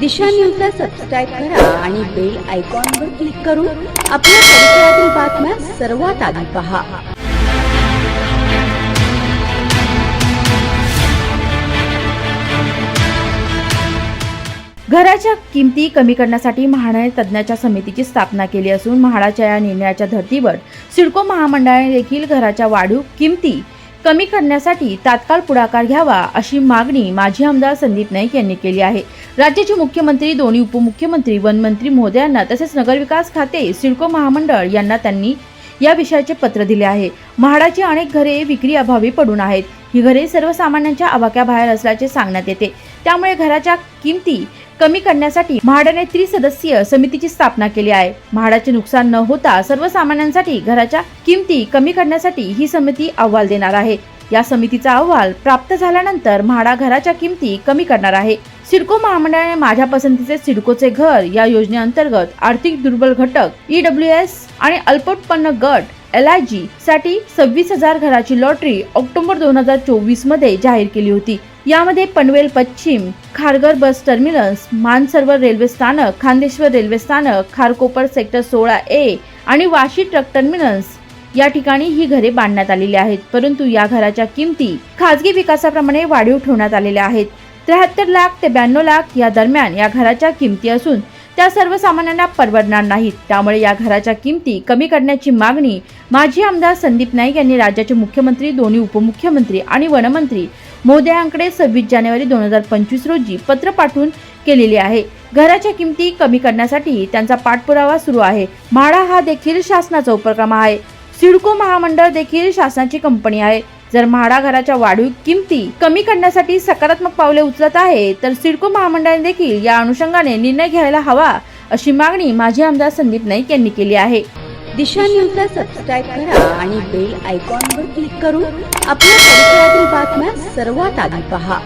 दिशा न्यूजला सबस्क्राईब करा आणि बेल आयकॉनवर क्लिक करून आपल्या परिसरातील बातम्या सर्वात आधी पहा. घराच्या किमती कमी करण्यासाठी म्हाडाने तज्ज्ञाच्या समितीची स्थापना केली असून म्हाडाच्या या निर्णयाच्या धर्तीवर सिडको महामंडळाने देखील घराच्या वाढीव किमती कमी करण्यासाठी तात्काळ पुढाकार घ्यावा अशी मागणी माजी आमदार संदीप नाईक यांनी केली आहे. राज्याचे मुख्यमंत्री दोन्ही उपमुख्यमंत्री वनमंत्री महोदयांना तसेच नगरविकास खाते सिडको महामंडळ यांना त्यांनी या विषयाचे पत्र दिले आहे. म्हाडाची अनेक घरे विक्री अभावी पडून आहेत. ही घरे सर्वसामान्यांच्या आवाक्याबाहेर असल्याचे सांगण्यात येते. त्यामुळे घराच्या किमती कमी करण्यासाठी म्हाडाने त्रिसदस्यीय समितीची स्थापना केली आहे. म्हाडाचे नुकसान न होता सर्वसामान्यांसाठी घराच्या किमती कमी करण्यासाठी ही समिती अहवाल देणार आहे. या समितीचा अहवाल प्राप्त झाल्यानंतर म्हाडा घराच्या किमती कमी करणार आहे. सिडको महामंडळाने माझ्या पसंतीचे सिडकोचे घर या योजनेअंतर्गत आर्थिक दुर्बल घटक ईडब्ल्यू एस आणि अल्पोत्पन्न गट एल आय जी साठी सव्वीस हजार घराची लॉटरी ऑक्टोबर दोन हजार चोवीसमध्ये जाहीर केली होती. यामध्ये पनवेल पश्चिम Kharghar bus terminus Mansarovar railway स्थानक खांदेश्वर रेल्वे स्थानक खारकोपर सेक्टर सोळा ए आणि वाशी ट्रक टर्मिनस या ठिकाणी ही घरे बांधण्यात आलेली आहेत. परंतु या घराच्या किमती खाजगी विकासाप्रमाणे वाढीव ठेवण्यात आलेल्या आहेत. त्र्याहत्तर लाख ते ब्याण्णव लाख या दरम्यान या घराच्या किमती असून त्या सर्वसामान्यांना परवडणार नाहीत. त्यामुळे या घराच्या किमती कमी करण्याची मागणी माजी आमदार संदीप नाईक यांनी राज्याचे मुख्यमंत्री दोन्ही उपमुख्यमंत्री आणि वनमंत्री मोदयांकडे सव्वीस जानेवारी दोन हजार पंचवीस रोजी पत्र पाठवून केलेली आहे. घराच्या किमती कमी करण्यासाठी त्यांचा पाठपुरावा सुरू आहे. म्हाडा हा देखील शासनाचा उपक्रम आहे. सिडको महामंडळ देखील शासनाची कंपनी आहे. जर म्हाडा घराच्या वाढीव किमती कमी करण्यासाठी सकारात्मक पावले उचलत आहे तर सिडको महामंडळाने देखील या अनुषंगाने निर्णय घ्यायला हवा अशी मागणी माजी आमदार संदीप नाईक यांनी केली आहे. दिशा न्यूजला सबस्क्राईब करा आणि बेल आयकॉनवर क्लिक करून आपल्या परिसरातील बातम्या सर्वात आधी पहा.